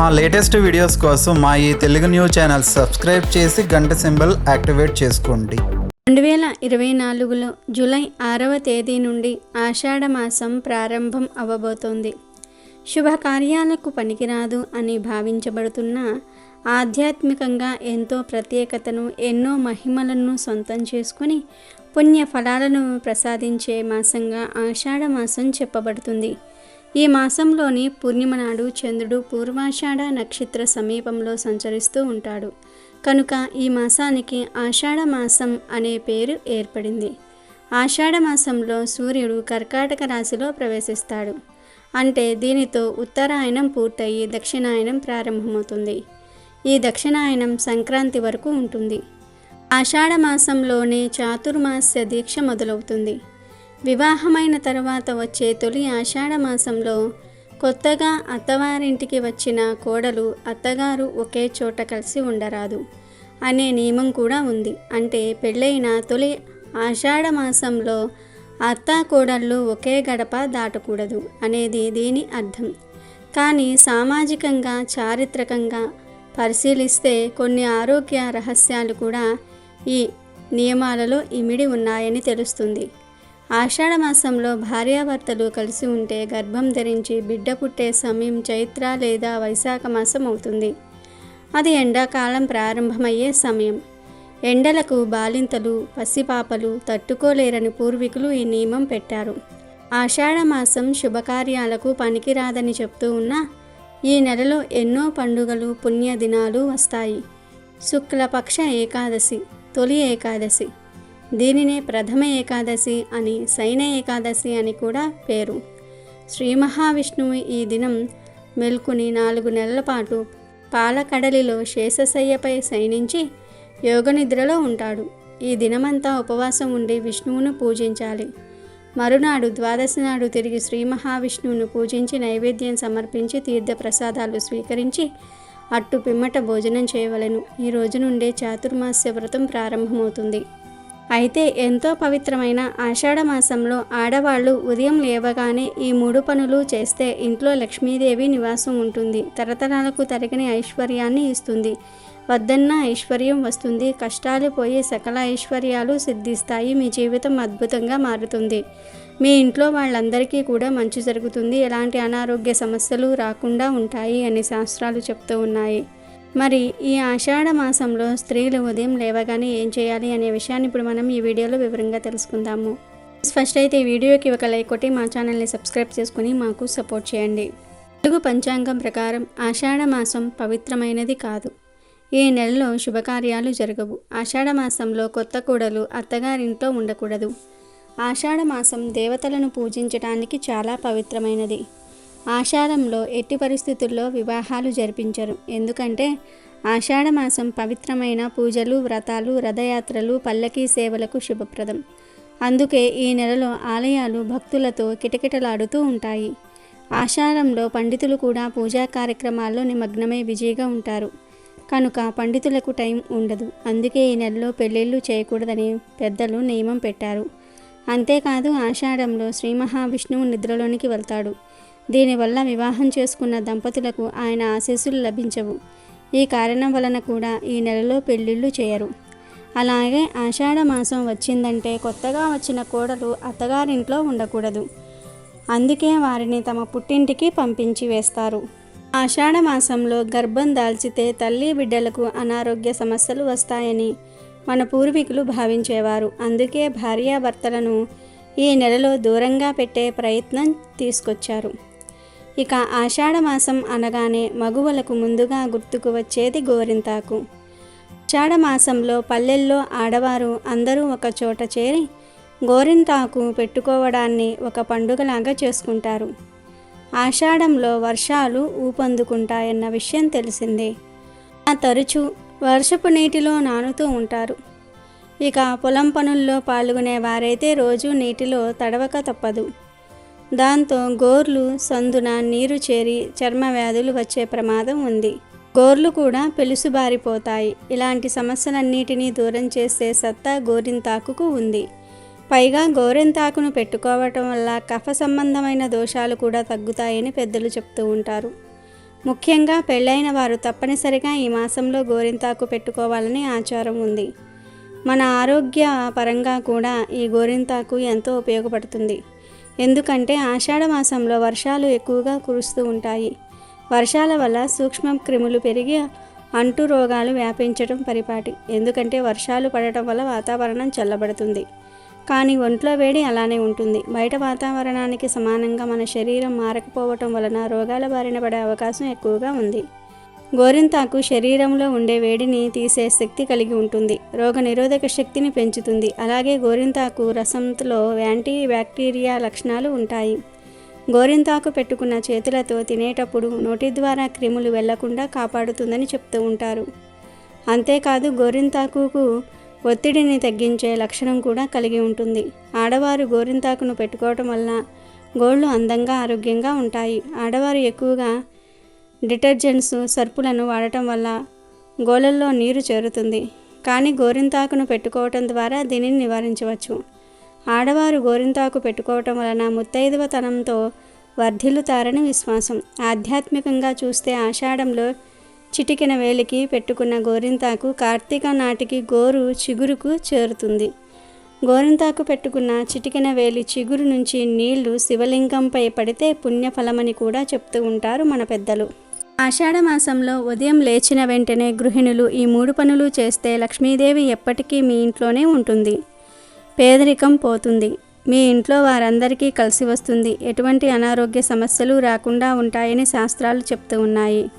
మా latest videos కోసం మా ఈ తెలుగు న్యూస్ ఛానల్ సబ్స్క్రైబ్ చేసి గంట సింబల్ యాక్టివేట్ చేసుకోండి. రెండు వేల ఇరవై నాలుగులో జూలై ఆరవ తేదీ నుండి ఆషాఢ మాసం ప్రారంభం అవ్వబోతోంది శుభకార్యాలకు పనికిరాదు అని భావించబడుతున్న ఆధ్యాత్మికంగా ఎంతో ప్రత్యేకతను ఎన్నో మహిమలను సొంతం చేసుకుని పుణ్య ఫలాలను ప్రసాదించే మాసంగా ఆషాఢ మాసం చెప్పబడుతుంది. ఈ మాసంలోని పూర్ణిమ నాడు చంద్రుడు పూర్వాషాఢ నక్షత్ర సమీపంలో సంచరిస్తూ ఉంటాడు. కనుక ఈ మాసానికి ఆషాఢ మాసం అనే పేరు ఏర్పడింది. ఆషాఢ మాసంలో సూర్యుడు కర్కాటక రాశిలో ప్రవేశిస్తాడు. అంటే దీనితో ఉత్తరాయణం పూర్తయి దక్షిణాయనం ప్రారంభమవుతుంది. ఈ దక్షిణాయనం సంక్రాంతి వరకు ఉంటుంది. ఆషాఢ మాసంలోనే చాతుర్మాస్య దీక్ష మొదలవుతుంది. వివాహమైన తర్వాత వచ్చే తొలి ఆషాఢ మాసంలో కొత్తగా అత్తవారింటికి వచ్చిన కోడలు అత్తగారు ఒకే చోట కలిసి ఉండరాదు అనే నియమం కూడా ఉంది. అంటే పెళ్ళైన తొలి ఆషాఢ మాసంలో అత్త కోడళ్ళు ఒకే గడప దాటకూడదు అనేది దీని అర్థం. కానీ సామాజికంగా చారిత్రకంగా పరిశీలిస్తే కొన్ని ఆరోగ్య రహస్యాలు కూడా ఈ నియమాలలో ఇమిడి ఉన్నాయని తెలుస్తుంది. ఆషాఢ మాసంలో భార్యాభర్తలు కలిసి ఉంటే గర్భం ధరించి బిడ్డ పుట్టే సమయం చైత్ర లేదా వైశాఖ మాసం అవుతుంది. అది ఎండాకాలం ప్రారంభమయ్యే సమయం. ఎండలకు బాలింతలు పసిపాపలు తట్టుకోలేరని పూర్వీకులు ఈ నియమం పెట్టారు. ఆషాఢ మాసం శుభకార్యాలకు పనికిరాదని చెప్తూ ఉన్నా ఈ నెలలో ఎన్నో పండుగలు పుణ్యదినాలు వస్తాయి. శుక్లపక్ష ఏకాదశి తొలి ఏకాదశి దీనినే ప్రథమ ఏకాదశి అని శయన ఏకాదశి అని కూడా పేరు. శ్రీ మహావిష్ణువు ఈ దినం మెల్కుని నాలుగు నెలల పాటు పాలకడలిలో శేషశయ్యపై శయనించి యోగనిద్రలో ఉంటాడు. ఈ దినమంతా ఉపవాసం ఉండి విష్ణువును పూజించాలి. మరునాడు ద్వాదశి నాడు తిరిగి శ్రీ మహావిష్ణువును పూజించి నైవేద్యం సమర్పించి తీర్థప్రసాదాలు స్వీకరించి అట్టు పిమ్మట భోజనం చేయవలెను. ఈ రోజు నుండే చాతుర్మాస్య వ్రతం ప్రారంభమవుతుంది. అయితే ఎంతో పవిత్రమైన ఆషాఢ మాసంలో ఆడవాళ్ళు ఉదయం లేవగానే ఈ మూడు పనులు చేస్తే ఇంట్లో లక్ష్మీదేవి నివాసం ఉంటుంది. తరతరాలకు తరగని ఐశ్వర్యాన్ని ఇస్తుంది. వద్దన్న ఐశ్వర్యం వస్తుంది. కష్టాలు పోయి సకల ఐశ్వర్యాలు సిద్ధిస్తాయి. మీ జీవితం అద్భుతంగా మారుతుంది. మీ ఇంట్లో వాళ్ళందరికీ కూడా మంచి జరుగుతుంది. ఎలాంటి అనారోగ్య సమస్యలు రాకుండా ఉంటాయి అని శాస్త్రాలు చెప్తూ ఉన్నాయి. మరి ఈ ఆషాఢ మాసంలో స్త్రీలు ఉదయం లేవగానే ఏం చేయాలి అనే విషయాన్ని ఇప్పుడు మనం ఈ వీడియోలో వివరంగా తెలుసుకుందాము. ఫస్ట్ అయితే ఈ వీడియోకి ఒక లైక్ కొట్టి మా ఛానల్ని సబ్స్క్రైబ్ చేసుకుని మాకు సపోర్ట్ చేయండి. తెలుగు పంచాంగం ప్రకారం ఆషాఢ మాసం పవిత్రమైనది కాదు. ఈ నెలలో శుభకార్యాలు జరగవు. ఆషాఢ మాసంలో కొత్త కూడలు అత్తగారింట్లో ఉండకూడదు. ఆషాఢ మాసం దేవతలను పూజించడానికి చాలా పవిత్రమైనది. ఆషాఢంలో ఎట్టి పరిస్థితుల్లో వివాహాలు జరిపించరు. ఎందుకంటే ఆషాఢ మాసం పవిత్రమైన పూజలు వ్రతాలు రథయాత్రలు పల్లకీ సేవలకు శుభప్రదం. అందుకే ఈ నెలలో ఆలయాలు భక్తులతో కిటకిటలాడుతూ ఉంటాయి. ఆషాఢంలో పండితులు కూడా పూజా కార్యక్రమాల్లో నిమగ్నమై బిజీగా ఉంటారు. కనుక పండితులకు టైం ఉండదు. అందుకే ఈ నెలలో పెళ్ళిళ్ళు చేయకూడదని పెద్దలు నియమం పెట్టారు. అంతేకాదు ఆషాఢంలో శ్రీ మహావిష్ణువు నిద్రలోనికి వెళ్తాడు. దీనివల్ల వివాహం చేసుకున్న దంపతులకు ఆయన ఆశీస్సులు లభించవు. ఈ కారణం వలన కూడా ఈ నెలలో పెళ్ళిళ్ళు చేయరు. అలాగే ఆషాఢ మాసం వచ్చిందంటే కొత్తగా వచ్చిన కోడలు అత్తగారింట్లో ఉండకూడదు. అందుకే వారిని తమ పుట్టింటికి పంపించి వేస్తారు. ఆషాఢ మాసంలో గర్భం దాల్చితే తల్లి బిడ్డలకు అనారోగ్య సమస్యలు వస్తాయని మన పూర్వీకులు భావించేవారు. అందుకే భార్యాభర్తలను ఈ నెలలో దూరంగా పెట్టే ప్రయత్నం తీసుకొచ్చారు. ఇక ఆషాఢమాసం అనగానే మగువలకు ముందుగా గుర్తుకు వచ్చేది గోరింతాకు. ఆషాఢమాసంలో పల్లెల్లో ఆడవారు అందరూ ఒక చోట చేరి గోరింతాకు పెట్టుకోవడాన్ని ఒక పండుగలాగా చేసుకుంటారు. ఆషాఢంలో వర్షాలు ఊపందుకుంటాయన్న విషయం తెలిసిందే. ఆ తరచూ వర్షపు నీటిలో నానుతూ ఉంటారు. ఇక పొలం పనుల్లో పాల్గొనే వారైతే రోజు నీటిలో తడవక తప్పదు. దాంతో గోర్లు సందున నీరు చేరి చర్మ వ్యాధులు వచ్చే ప్రమాదం ఉంది. గోర్లు కూడా పెలుసుబారిపోతాయి ఇలాంటి సమస్యలన్నిటినీ దూరం చేసే సత్తా గోరింతాకుకు ఉంది. పైగా గోరింతాకును పెట్టుకోవటం వల్ల కఫ సంబంధమైన దోషాలు కూడా తగ్గుతాయని పెద్దలు చెప్తూ ఉంటారు. ముఖ్యంగా పెళ్ళైన వారు తప్పనిసరిగా ఈ మాసంలో గోరింతాకు పెట్టుకోవాలని ఆచారం ఉంది. మన ఆరోగ్య పరంగా కూడా ఈ గోరింతాకు ఎంతో ఉపయోగపడుతుంది. ఎందుకంటే ఆషాఢ మాసంలో వర్షాలు ఎక్కువగా కురుస్తూ ఉంటాయి. వర్షాల వల్ల సూక్ష్మ క్రిములు పెరిగి అంటు రోగాలు వ్యాపించడం పరిపాటి. ఎందుకంటే వర్షాలు పడటం వల్ల వాతావరణం చల్లబడుతుంది. కానీ ఒంట్లో వేడి అలానే ఉంటుంది. బయట వాతావరణానికి సమానంగా మన శరీరం మారకపోవటం వలన రోగాల బారిన పడే అవకాశం ఎక్కువగా ఉంది. గోరింతాకు శరీరంలో ఉండే వేడిని తీసే శక్తి కలిగి ఉంటుంది. రోగ నిరోధక శక్తిని పెంచుతుంది. అలాగే గోరింతాకు రసంలో యాంటీ బ్యాక్టీరియా లక్షణాలు ఉంటాయి. గోరింతాకు పెట్టుకున్న చేతులతో తినేటప్పుడు నోటి ద్వారా క్రిములు వెళ్ళకుండా కాపాడుతుందని చెప్తూ ఉంటారు. అంతేకాదు గోరింతాకుకు ఒత్తిడిని తగ్గించే లక్షణం కూడా కలిగి ఉంటుంది. ఆడవారు గోరింతాకును పెట్టుకోవటం వల్ల గోళ్ళు అందంగా ఆరోగ్యంగా ఉంటాయి. ఆడవారు ఎక్కువగా డిటర్జెంట్స్ సర్పులను వాడటం వల్ల గోళల్లో నీరు చేరుతుంది. కానీ గోరింతాకును పెట్టుకోవటం ద్వారా దీనిని నివారించవచ్చు. ఆడవారు గోరింతాకు పెట్టుకోవటం వలన ముత్తైదువతనంతో వర్ధిల్లుతారని విశ్వాసం. ఆధ్యాత్మికంగా చూస్తే ఆషాఢంలో చిటికిన వేలికి పెట్టుకున్న గోరింతాకు కార్తీక నాటికి గోరు చిగురుకు చేరుతుంది. గోరింతాకు పెట్టుకున్న చిటికిన వేలి చిగురు నుంచి నీళ్ళు శివలింగంపై పడితే పుణ్యఫలమని కూడా చెప్తూ ఉంటారు మన పెద్దలు. ఆషాఢ మాసంలో ఉదయం లేచిన వెంటనే గృహిణులు ఈ మూడు పనులు చేస్తే లక్ష్మీదేవి ఎప్పటికీ మీ ఇంట్లోనే ఉంటుంది. పేదరికం పోతుంది. మీ ఇంట్లో వారందరికీ కలిసి వస్తుంది. ఎటువంటి అనారోగ్య సమస్యలు రాకుండా ఉంటాయని శాస్త్రాలు చెప్తూ ఉన్నాయి.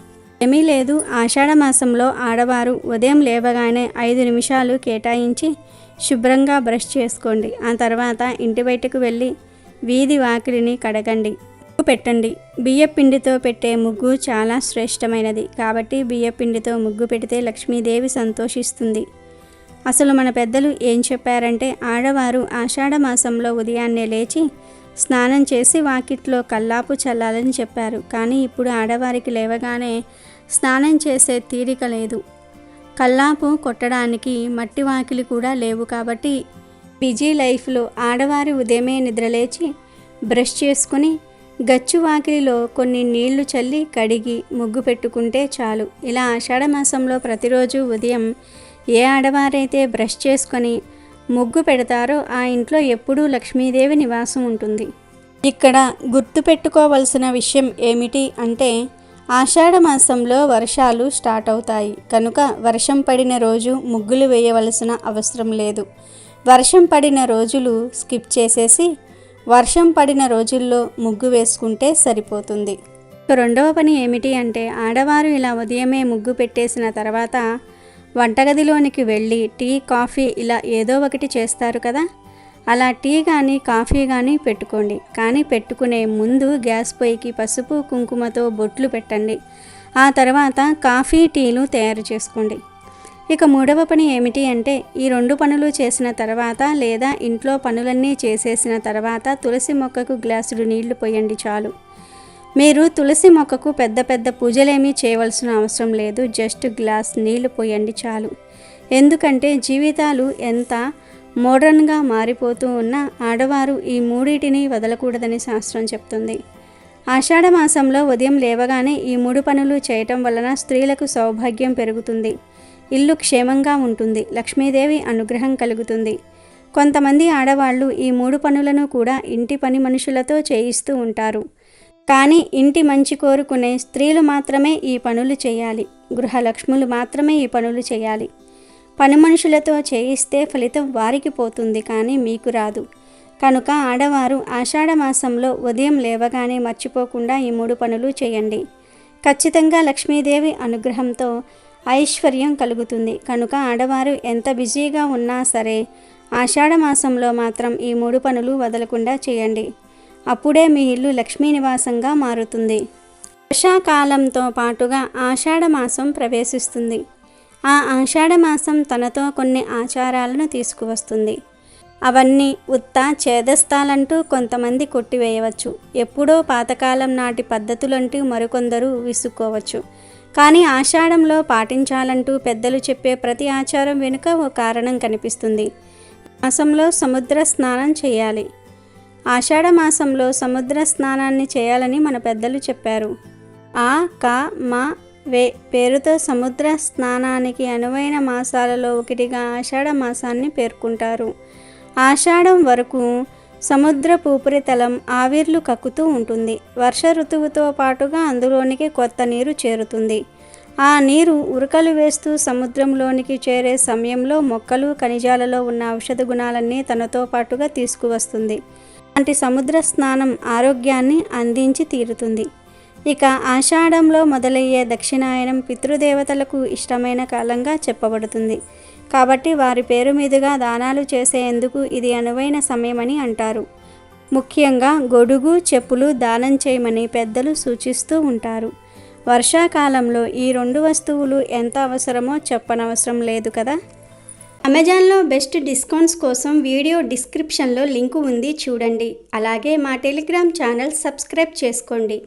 ఏమీ లేదు. ఆషాఢ మాసంలో ఆడవారు ఉదయం లేవగానే ఐదు నిమిషాలు కేటాయించి శుభ్రంగా బ్రష్ చేసుకోండి. ఆ తర్వాత ఇంటి బయటకు వెళ్ళి వీధి వాకిలిని కడగండి. పెట్టండి. బియ్య పిండితో పెట్టే ముగ్గు చాలా శ్రేష్టమైనది. కాబట్టి బియ్య పిండితో ముగ్గు పెడితే లక్ష్మీదేవి సంతోషిస్తుంది. అసలు మన పెద్దలు ఏం చెప్పారంటే ఆడవారు ఆషాఢ మాసంలో ఉదయాన్నే లేచి స్నానం చేసి వాకిట్లో కల్లాపు చల్లాలని చెప్పారు. కానీ ఇప్పుడు ఆడవారికి లేవగానే స్నానం చేసే తీరిక లేదు. కల్లాపు కొట్టడానికి మట్టి వాకిలి కూడా లేవు కాబట్టి బిజీ లైఫ్లో ఆడవారి ఉదయమే నిద్రలేచి బ్రష్ చేసుకుని గచ్చు వాకిలిలో కొన్ని నీళ్ళు చల్లి కడిగి ముగ్గు పెట్టుకుంటే చాలు. ఇలా ఆషాఢ మాసంలో ప్రతిరోజు ఉదయం ఏ ఆడవారైతే బ్రష్ చేసుకొని ముగ్గు పెడతారో ఆ ఇంట్లో ఎప్పుడూ లక్ష్మీదేవి నివాసం ఉంటుంది. ఇక్కడ గుర్తుపెట్టుకోవలసిన విషయం ఏమిటి అంటే ఆషాఢ మాసంలో వర్షాలు స్టార్ట్ అవుతాయి. కనుక వర్షం పడిన రోజు ముగ్గులు వేయవలసిన అవసరం లేదు. వర్షం పడిన రోజులు స్కిప్ చేసేసి వర్షం పడిన రోజుల్లో ముగ్గు వేసుకుంటే సరిపోతుంది. రెండవ పని ఏమిటి అంటే ఆడవారు ఇలా ఉదయమే ముగ్గు పెట్టేసిన తర్వాత వంటగదిలోనికి వెళ్ళి టీ కాఫీ ఇలా ఏదో ఒకటి చేస్తారు కదా? అలా టీ కానీ కాఫీ కానీ పెట్టుకోండి. కానీ పెట్టుకునే ముందు గ్యాస్ పొయ్యికి పసుపు కుంకుమతో బొట్లు పెట్టండి. ఆ తర్వాత కాఫీ టీలు తయారు చేసుకోండి. ఇక మూడవ పని ఏమిటి అంటే ఈ రెండు పనులు చేసిన తర్వాత లేదా ఇంట్లో పనులన్నీ చేసేసిన తర్వాత తులసి మొక్కకు గ్లాసుడు నీళ్ళు పోయండి చాలు. మీరు తులసి మొక్కకు పెద్ద పెద్ద పూజలేమీ చేయవలసిన అవసరం లేదు. జస్ట్ గ్లాస్ నీళ్ళు పోయండి చాలు. ఎందుకంటే జీవితాలు ఎంత మోడర్న్గా మారిపోతూ ఉన్న ఆడవారు ఈ మూడింటిని వదలకూడదని శాస్త్రం చెప్తుంది. ఆషాఢ మాసంలో ఉదయం లేవగానే ఈ మూడు పనులు చేయటం వలన స్త్రీలకు సౌభాగ్యం పెరుగుతుంది. ఇల్లు క్షేమంగా ఉంటుంది. లక్ష్మీదేవి అనుగ్రహం కలుగుతుంది. కొంతమంది ఆడవాళ్ళు ఈ మూడు పనులను కూడా ఇంటి పని మనుషులతో చేయిస్తూ ఉంటారు. కానీ ఇంటి మంచి కోరుకునే స్త్రీలు మాత్రమే ఈ పనులు చేయాలి. గృహలక్ష్ములు మాత్రమే ఈ పనులు చేయాలి. పని మనుషులతో చేయిస్తే ఫలితం వారికి పోతుంది కానీ మీకు రాదు. కనుక ఆడవారు ఆషాఢమాసంలో ఉదయం లేవగానే మర్చిపోకుండా ఈ మూడు పనులు చేయండి. ఖచ్చితంగా లక్ష్మీదేవి అనుగ్రహంతో ఐశ్వర్యం కలుగుతుంది. కనుక ఆడవారు ఎంత బిజీగా ఉన్నా సరే ఆషాఢ మాసంలో మాత్రం ఈ మూడు పనులు వదలకుండా చేయండి. అప్పుడే మీ ఇల్లు లక్ష్మీ నివాసంగా మారుతుంది. వర్షాకాలంతో పాటుగా ఆషాఢ మాసం ప్రవేశిస్తుంది. ఆ ఆషాఢమాసం తనతో కొన్ని ఆచారాలను తీసుకువస్తుంది. అవన్నీ ఉత్త ఛేదస్థాలంటూ కొంతమంది కొట్టివేయవచ్చు. ఎప్పుడో పాతకాలం నాటి పద్ధతులంటూ మరికొందరు విసుక్కోవచ్చు. కానీ ఆషాఢంలో పాటించాలంటూ పెద్దలు చెప్పే ప్రతి ఆచారం వెనుక ఓ కారణం కనిపిస్తుంది. మాసంలో సముద్ర స్నానం చేయాలి. ఆషాఢ మాసంలో సముద్ర స్నానాన్ని చేయాలని మన పెద్దలు చెప్పారు. ఆ క మా వే పేరుతో సముద్ర స్నానానికి అనువైన మాసాలలో ఒకటిగా ఆషాఢ మాసాన్ని పేర్కొంటారు. ఆషాఢం వరకు సముద్రపు ఉపరితలం ఆవిర్లు కక్కుతూ ఉంటుంది. వర్ష ఋతువుతో పాటుగా అందులోనికి కొత్త నీరు చేరుతుంది. ఆ నీరు ఉరకలు వేస్తూ సముద్రంలోనికి చేరే సమయంలో మొక్కలు ఖనిజాలలో ఉన్న ఔషధ గుణాలన్నీ తనతో పాటుగా తీసుకువస్తుంది. అలాంటి సముద్ర స్నానం ఆరోగ్యాన్ని అందించి తీరుతుంది. ఇక ఆషాఢంలో మొదలయ్యే దక్షిణాయనం పితృదేవతలకు ఇష్టమైన కాలంగా చెప్పబడుతుంది. కాబట్టి వారి పేరు మీదుగా దానాలు చేసేందుకు ఇది అనువైన సమయమని అంటారు. ముఖ్యంగా గొడుగు చెప్పులు దానం చేయమని పెద్దలు సూచిస్తూ ఉంటారు. వర్షాకాలంలో ఈ రెండు వస్తువులు ఎంత అవసరమో చెప్పనవసరం లేదు కదా? అమెజాన్లో బెస్ట్ డిస్కౌంట్స్ కోసం వీడియో డిస్క్రిప్షన్లో లింకు ఉంది చూడండి. అలాగే మా టెలిగ్రామ్ ఛానల్ సబ్స్క్రైబ్ చేసుకోండి.